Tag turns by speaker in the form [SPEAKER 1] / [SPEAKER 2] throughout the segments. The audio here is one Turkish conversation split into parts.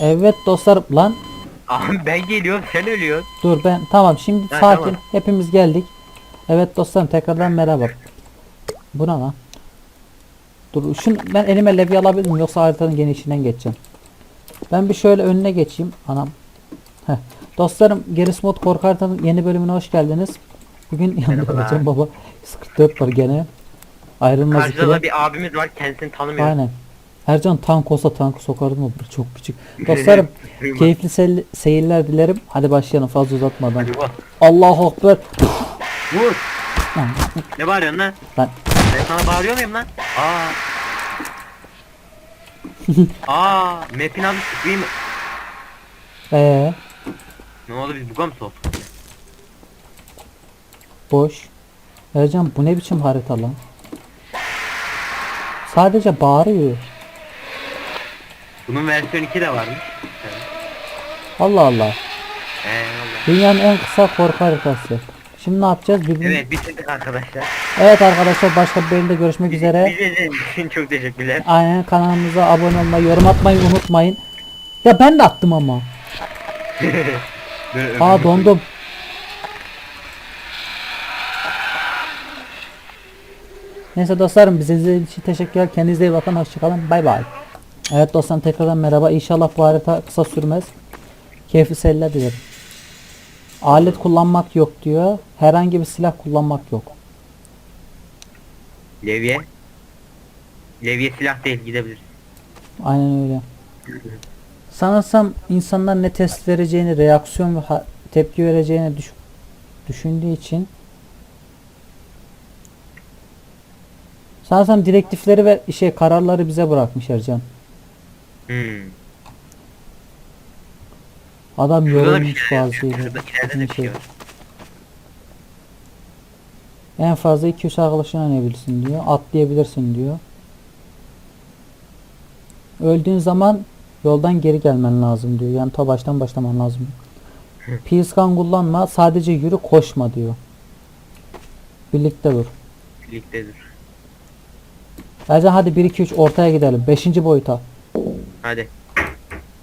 [SPEAKER 1] Evet dostlar lan
[SPEAKER 2] Abi ben geliyorum sen ölüyorsun.
[SPEAKER 1] dur ben tamam şimdi
[SPEAKER 2] Ha,
[SPEAKER 1] sakin
[SPEAKER 2] tamam.
[SPEAKER 1] hepimiz geldik. Evet dostlarım tekrardan merhaba. Bu ne lan? Dur şun ben elime levye alabilir miyim yoksa haritanın genişliğinden geçeceğim. Ben bir şöyle önüne geçeyim anam. Heh. Dostlarım Geris Mod Korku haritanın yeni bölümüne hoş geldiniz. Bugün yanımda
[SPEAKER 2] Merhabalar.
[SPEAKER 1] Baba 144 var gene. Ayrılmaz
[SPEAKER 2] Karşıda
[SPEAKER 1] ikili.
[SPEAKER 2] da bir abimiz var kendisini tanımıyorum.
[SPEAKER 1] Aynen. Ercan tank olsa tankı sokardım mı? Çok küçük. Dostlarım keyifli seyir- seyirler dilerim. Hadi başlayalım fazla uzatmadan.
[SPEAKER 2] Hadi bak.
[SPEAKER 1] Allahu Ekber.
[SPEAKER 2] Vur. Ne bağırıyorsun lan?
[SPEAKER 1] Ben
[SPEAKER 2] Ben sana bağırıyor muyum lan? Aa. Aa, map'in adı Scream.
[SPEAKER 1] ee,
[SPEAKER 2] Ne oldu biz buga mı soğuk?
[SPEAKER 1] boş. Ercan bu ne biçim harita lan? Sadece bağırıyor.
[SPEAKER 2] Bunun versiyon 2 de varmış.
[SPEAKER 1] Allah Allah.
[SPEAKER 2] Ee, Allah.
[SPEAKER 1] Dünyanın en kısa korku haritası. Şimdi ne yapacağız? Birbirini... Evet.
[SPEAKER 2] Evet bitirdik arkadaşlar.
[SPEAKER 1] arkadaşlar başka bir bölümde görüşmek üzere.
[SPEAKER 2] İçin çok teşekkürler.
[SPEAKER 1] Aynen kanalımıza abone olmayı, yorum atmayı unutmayın. Ya ben de attım ama.
[SPEAKER 2] Dur,
[SPEAKER 1] Aa dondum. Neyse dostlarım bize izlediğiniz için teşekkürler. Kendinize iyi bakın. Hoşçakalın. Bay bay. Evet dostlarım tekrardan merhaba. İnşallah bu harita kısa sürmez. Keyifli seyirler dilerim. Alet kullanmak yok diyor. Herhangi bir silah kullanmak yok.
[SPEAKER 2] Levye. Levye silah değil gidebilir.
[SPEAKER 1] Aynen öyle. Sanırsam insanlar ne test vereceğini, reaksiyon ve tepki vereceğini düş- düşündüğü için Sanırsam direktifleri ve şey kararları bize bırakmış Ercan.
[SPEAKER 2] Hmm.
[SPEAKER 1] Adam
[SPEAKER 2] Şurada da bir
[SPEAKER 1] yorulmuş
[SPEAKER 2] şeyler yazıyor.
[SPEAKER 1] bazıyla.
[SPEAKER 2] Şurada ileride de bir şey var.
[SPEAKER 1] En fazla 2-3 arkadaşın oynayabilirsin diyor. Atlayabilirsin diyor. Öldüğün zaman yoldan geri gelmen lazım diyor. Yani ta baştan başlaman lazım. Piskan kullanma. Sadece yürü koşma diyor. Birlikte dur.
[SPEAKER 2] Birliktedir.
[SPEAKER 1] Ercan hadi 1-2-3 ortaya gidelim. 5. boyuta.
[SPEAKER 2] Hadi.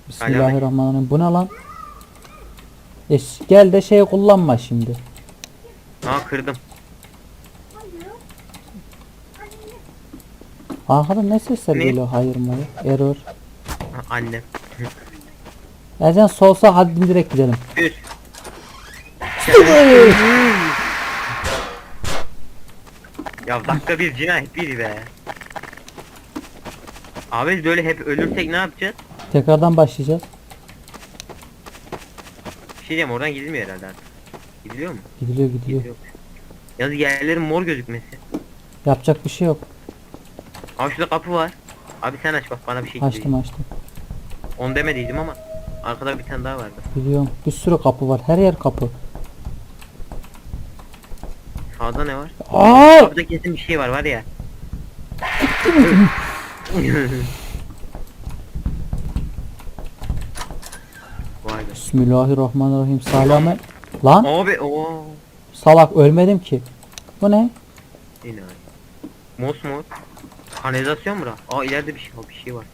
[SPEAKER 1] Bismillahirrahmanirrahim. Bu ne lan? E, gel de şey kullanma şimdi.
[SPEAKER 2] Aa kırdım.
[SPEAKER 1] Arkada ne sesler
[SPEAKER 2] Ne?
[SPEAKER 1] geliyor? Hayır mı? Error.
[SPEAKER 2] Ha, annem.
[SPEAKER 1] Ercan solsa hadi direkt gidelim.
[SPEAKER 2] Bir. Ya dakika bir cinayet biri be. Abi biz böyle hep ölürsek ne yapacağız?
[SPEAKER 1] Tekrardan başlayacağız.
[SPEAKER 2] Bir şey diyeyim oradan gidilmiyor herhalde artık. Gidiliyor mu?
[SPEAKER 1] Gidiliyor gidiyor.
[SPEAKER 2] Gidiyor. Yalnız yerlerin mor gözükmesi.
[SPEAKER 1] Yapacak bir şey yok.
[SPEAKER 2] Abi şurada kapı var. Abi sen aç bak bana bir şey
[SPEAKER 1] Açtım
[SPEAKER 2] geliyor.
[SPEAKER 1] açtım.
[SPEAKER 2] Onu demediydim ama arkada bir tane daha vardı.
[SPEAKER 1] Biliyorum. Bir sürü kapı var. Her yer kapı.
[SPEAKER 2] Sağda ne var?
[SPEAKER 1] Aa!
[SPEAKER 2] Kapıda kesin bir şey var var ya. Vay be.
[SPEAKER 1] Bismillahirrahmanirrahim. Salame. Lan
[SPEAKER 2] Abi o
[SPEAKER 1] salak ölmedim ki. Bu ne?
[SPEAKER 2] yine aynı. Mosmor. Kanalizasyon mu? Aa ileride bir şey, bir şey var.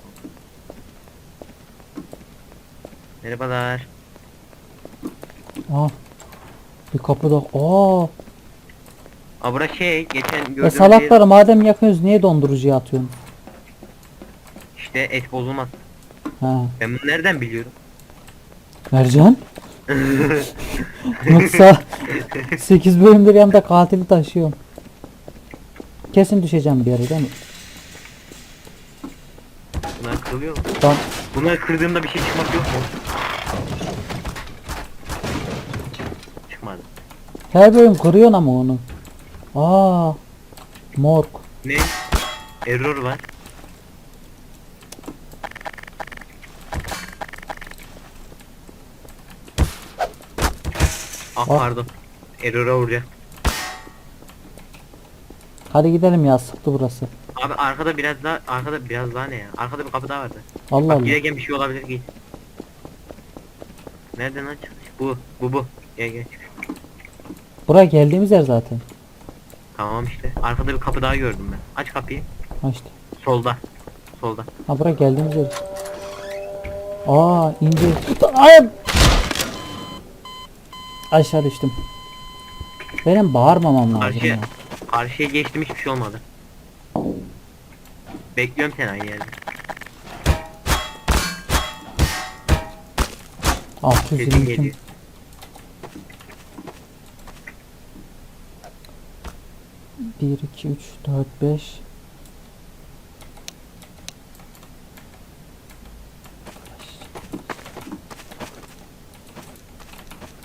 [SPEAKER 2] Merhabalar.
[SPEAKER 1] Aa. Bir kapı da. Aa.
[SPEAKER 2] Aa bura şey geçen
[SPEAKER 1] E
[SPEAKER 2] gördüğümüz
[SPEAKER 1] salaklar madem yakıyorsunuz niye dondurucuya atıyorsun?
[SPEAKER 2] İşte et bozulmaz.
[SPEAKER 1] Ha.
[SPEAKER 2] Ben bunu nereden biliyorum?
[SPEAKER 1] Mercan? Yoksa 8 bölümdür yanımda katili taşıyorum. Kesin düşeceğim bir yere değil mi?
[SPEAKER 2] Bunlar kırılıyor mu?
[SPEAKER 1] Tamam.
[SPEAKER 2] Bunları kırdığımda bir şey çıkmak yok mu? Çıkmadı.
[SPEAKER 1] Her bölüm kırıyorsun ama onu. Aa. Morg.
[SPEAKER 2] Ne? Error var. Ah
[SPEAKER 1] Ah.
[SPEAKER 2] pardon. Error'a vuracak.
[SPEAKER 1] Hadi gidelim ya sıktı burası.
[SPEAKER 2] Abi arkada biraz daha arkada biraz daha ne ya? Arkada bir kapı daha vardı.
[SPEAKER 1] Allah
[SPEAKER 2] Bak
[SPEAKER 1] Allah.
[SPEAKER 2] girerken bir şey olabilir git. Nereden lan çıkış? Bu bu bu. Gel gel.
[SPEAKER 1] Buraya geldiğimiz yer zaten.
[SPEAKER 2] Tamam işte. Arkada bir kapı daha gördüm ben. Aç kapıyı.
[SPEAKER 1] İşte.
[SPEAKER 2] Solda. Solda.
[SPEAKER 1] Ha buraya geldiğimiz yer. Aa ince. Ay! Aşağı düştüm. Benim bağırmamam lazım.
[SPEAKER 2] Karşıya,
[SPEAKER 1] ya.
[SPEAKER 2] karşıya geçtim hiçbir şey olmadı. Bekliyorum seni aynı yerde.
[SPEAKER 1] 622 1 2 3 4 5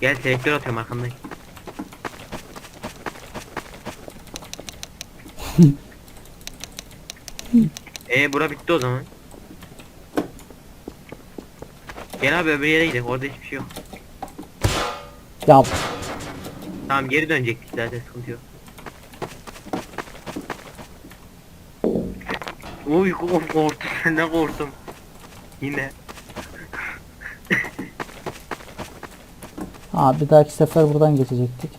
[SPEAKER 2] Gel selektör atıyorum arkamdayım. Eee bura bitti o zaman. Gel abi öbür yere gidelim orada hiçbir şey yok.
[SPEAKER 1] Ya
[SPEAKER 2] Tamam geri dönecektik zaten sıkıntı yok. Uy korktum ne korktum. Yine.
[SPEAKER 1] Ha bir dahaki sefer buradan geçecektik.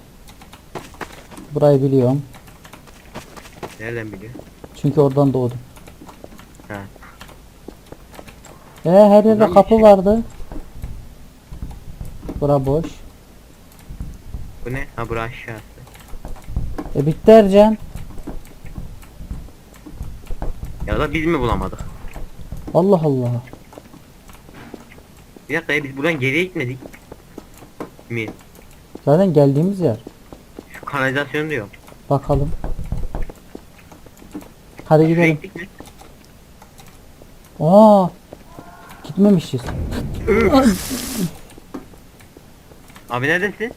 [SPEAKER 1] Burayı biliyorum.
[SPEAKER 2] Nereden biliyor?
[SPEAKER 1] Çünkü oradan doğdum.
[SPEAKER 2] Ha.
[SPEAKER 1] Ee her yerde
[SPEAKER 2] Buradan
[SPEAKER 1] kapı
[SPEAKER 2] geçecek.
[SPEAKER 1] vardı. Bura boş.
[SPEAKER 2] Bu ne? Ha bura aşağısı.
[SPEAKER 1] E bitti Ercan.
[SPEAKER 2] Ya da biz mi bulamadık?
[SPEAKER 1] Allah Allah.
[SPEAKER 2] Bir dakika ya biz buradan geriye gitmedik. Mi?
[SPEAKER 1] Zaten geldiğimiz yer.
[SPEAKER 2] Şu kanalizasyon diyor.
[SPEAKER 1] Bakalım. Hadi gidelim.
[SPEAKER 2] mi?
[SPEAKER 1] Aa. Gitmemişiz.
[SPEAKER 2] Abi neredesin?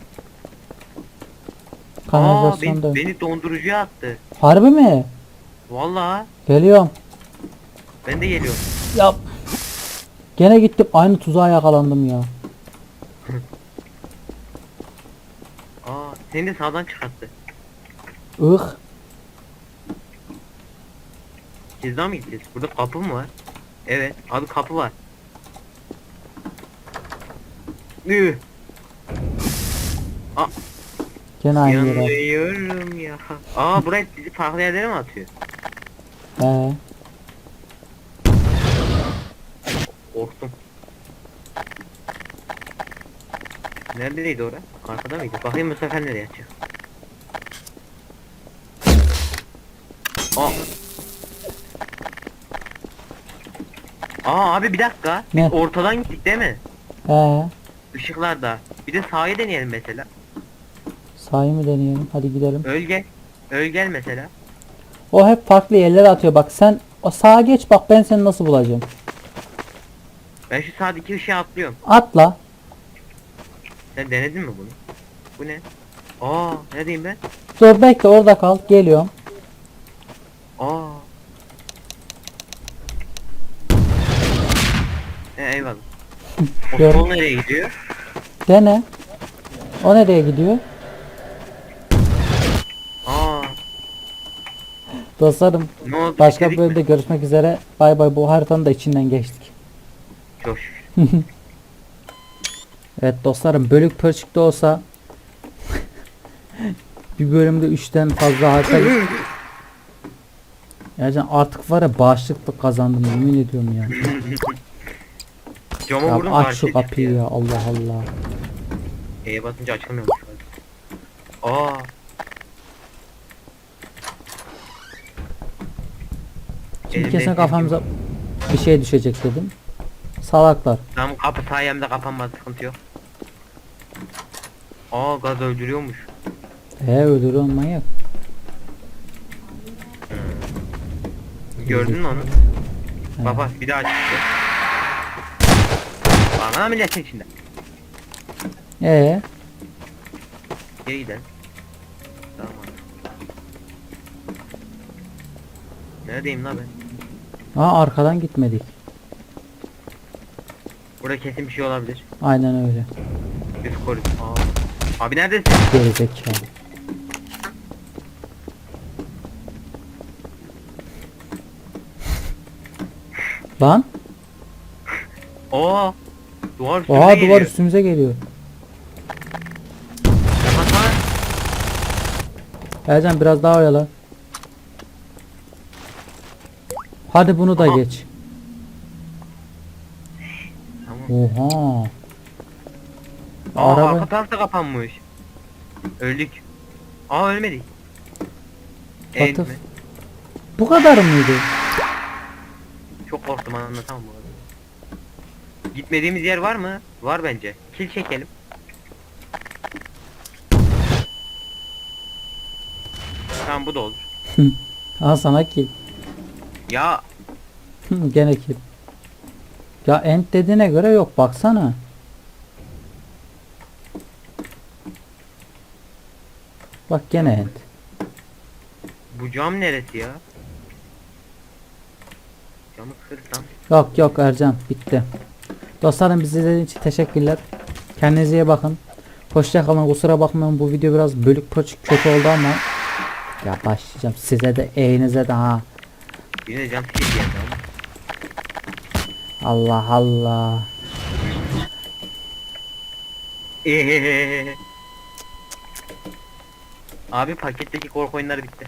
[SPEAKER 2] Aa
[SPEAKER 1] Kanalizasyonda.
[SPEAKER 2] beni, beni dondurucuya attı.
[SPEAKER 1] Harbi mi?
[SPEAKER 2] Vallahi
[SPEAKER 1] Geliyorum.
[SPEAKER 2] ben de geliyorum.
[SPEAKER 1] Yap. Gene gittim aynı tuzağa yakalandım ya.
[SPEAKER 2] Aa seni de sağdan çıkarttı.
[SPEAKER 1] Ih.
[SPEAKER 2] Siz daha mı gideceğiz? Burada kapı mı var? Evet abi kapı var. Üh,
[SPEAKER 1] Gene aynı yere.
[SPEAKER 2] yanıyorum ya. Aa buraya bizi farklı yerlere mi atıyor?
[SPEAKER 1] He.
[SPEAKER 2] Korktum. Neredeydi orası? Arkada mıydı? Bakayım bu sefer nereye açacak? Aa. Aa abi bir dakika. Biz
[SPEAKER 1] Ne?
[SPEAKER 2] ortadan gittik değil mi?
[SPEAKER 1] He.
[SPEAKER 2] Işıklarda. Bir de sağa deneyelim mesela.
[SPEAKER 1] Sahi mi deneyelim? Hadi gidelim.
[SPEAKER 2] Öl gel. Öl gel mesela.
[SPEAKER 1] O hep farklı yerlere atıyor. Bak sen o sağa geç bak ben seni nasıl bulacağım.
[SPEAKER 2] Ben şu sağdaki ışığa atlıyorum.
[SPEAKER 1] Atla.
[SPEAKER 2] Sen denedin mi bunu? Bu ne? Aa ne diyeyim ben?
[SPEAKER 1] Dur bekle orada kal. Geliyorum.
[SPEAKER 2] Aa. He eyvallah. O sol nereye gidiyor?
[SPEAKER 1] Dene. O nereye gidiyor?
[SPEAKER 2] Aa.
[SPEAKER 1] Dostlarım
[SPEAKER 2] Ne oldu?
[SPEAKER 1] başka
[SPEAKER 2] Bitirdik
[SPEAKER 1] bölümde
[SPEAKER 2] mi?
[SPEAKER 1] görüşmek üzere. Bay bay bu haritanın da içinden geçtik.
[SPEAKER 2] Çok şükür.
[SPEAKER 1] Evet dostlarım bölük pörçük de olsa bir bölümde 3'ten fazla harita Gerçekten artık var ya bağışıklık kazandım yemin ediyorum ya.
[SPEAKER 2] Cama
[SPEAKER 1] ya
[SPEAKER 2] vurdum
[SPEAKER 1] aç şu kapıyı ya Allah Allah.
[SPEAKER 2] E'ye basınca açılmıyormuş. Aa.
[SPEAKER 1] Şimdi kesin kafamıza bir şey düşecek dedim. Salaklar.
[SPEAKER 2] Tamam kapı sayemde kapanmaz sıkıntı yok. Aa gaz öldürüyormuş.
[SPEAKER 1] He öldürüyor manyak.
[SPEAKER 2] Gördün mü onu?
[SPEAKER 1] He.
[SPEAKER 2] Baba bir daha çıktı. Bana milletin içinde.
[SPEAKER 1] Ee,
[SPEAKER 2] Geri gidelim. Tamam. Neredeyim lan ben?
[SPEAKER 1] aa arkadan gitmedik.
[SPEAKER 2] Burada kesin bir şey olabilir.
[SPEAKER 1] Aynen öyle.
[SPEAKER 2] Üst koridor. Abi neredesin?
[SPEAKER 1] Gerizekalı. Lan.
[SPEAKER 2] Oo. Duvar üstüne
[SPEAKER 1] Oha
[SPEAKER 2] geliyor.
[SPEAKER 1] duvar üstümüze geliyor. Ercan biraz daha oyala. Hadi bunu da
[SPEAKER 2] Aha.
[SPEAKER 1] geç.
[SPEAKER 2] Tamam.
[SPEAKER 1] Oha.
[SPEAKER 2] Aa
[SPEAKER 1] Araba
[SPEAKER 2] arka taraf da kapanmış. Öldük. Aa ölmedik. Mi?
[SPEAKER 1] bu kadar mıydı?
[SPEAKER 2] Çok korktum anlatamam bu arada. Gitmediğimiz yer var mı? Var bence. Kil çekelim. Tamam bu da olur.
[SPEAKER 1] Al sana kill.
[SPEAKER 2] Ya
[SPEAKER 1] Gene kill. Ya end dediğine göre yok baksana. Bak gene end.
[SPEAKER 2] bu cam neresi ya? Camı kır lan.
[SPEAKER 1] Yok yok Ercan bitti. Dostlarım bizi izlediğiniz için teşekkürler. Kendinize iyi bakın. Hoşça kalın. Kusura bakmayın bu video biraz bölük pörçük kötü oldu ama ya başlayacağım size de eğinize de ha.
[SPEAKER 2] Yine cam şey geldi ama.
[SPEAKER 1] Allah Allah.
[SPEAKER 2] Ehehehe. Abi paketteki korku oyunları bitti.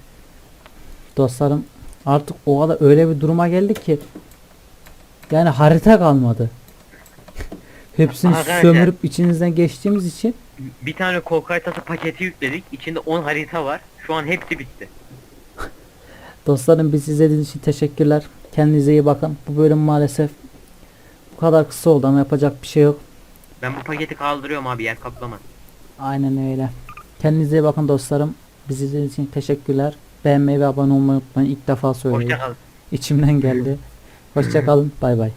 [SPEAKER 1] Dostlarım artık o kadar öyle bir duruma geldik ki yani harita kalmadı. Hepsini
[SPEAKER 2] Arkadaşlar.
[SPEAKER 1] sömürüp içinizden geçtiğimiz için
[SPEAKER 2] Bir tane korku haritası paketi yükledik. İçinde 10 harita var. Şu an hepsi bitti.
[SPEAKER 1] dostlarım bizi izlediğiniz için teşekkürler. Kendinize iyi bakın. Bu bölüm maalesef bu kadar kısa oldu ama yapacak bir şey yok.
[SPEAKER 2] Ben bu paketi kaldırıyorum abi yer kaplamaz.
[SPEAKER 1] Aynen öyle. Kendinize iyi bakın dostlarım. Bizi izlediğiniz için teşekkürler. Beğenmeyi ve abone olmayı unutmayın. İlk defa söylüyorum.
[SPEAKER 2] Hoşçakalın.
[SPEAKER 1] İçimden geldi. Hoşça kalın. Bay bay.